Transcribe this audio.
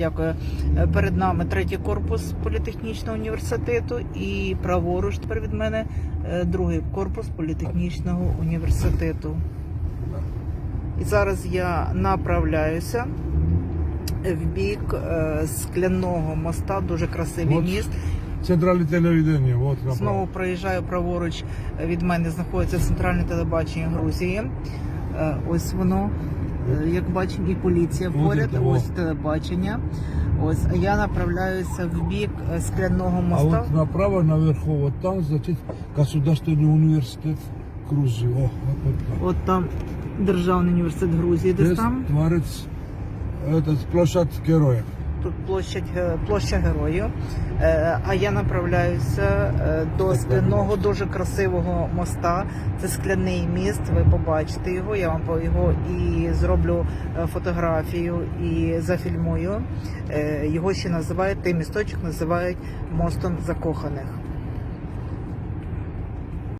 Дякую. Е, Перед нами третій корпус політехнічного університету і праворуч тепер від мене е, другий корпус політехнічного університету. І зараз я направляюся в бік е, скляного моста, дуже красивий От. міст. Центральне телевідення, от направо. Знову проїжджаю праворуч. Від мене знаходиться центральне телебачення Грузії. Ось воно, як бачимо, і поліція поряд. Ось телебачення. Ось а я направляюся в бік скляного моста. А от направо, наверху, от там, значить, Государственний університет Грузії. О, от, от там. От там Державний університет Грузії, десь Десь там. творець, этот, площадь героїв. Тут площадь, площа героїв. Е, А я направляюся е, до скляного дуже красивого моста. Це скляний міст. Ви побачите його. Я вам його і зроблю е, фотографію і зафільмую. Його ще називають, той місточок називають мостом закоханих.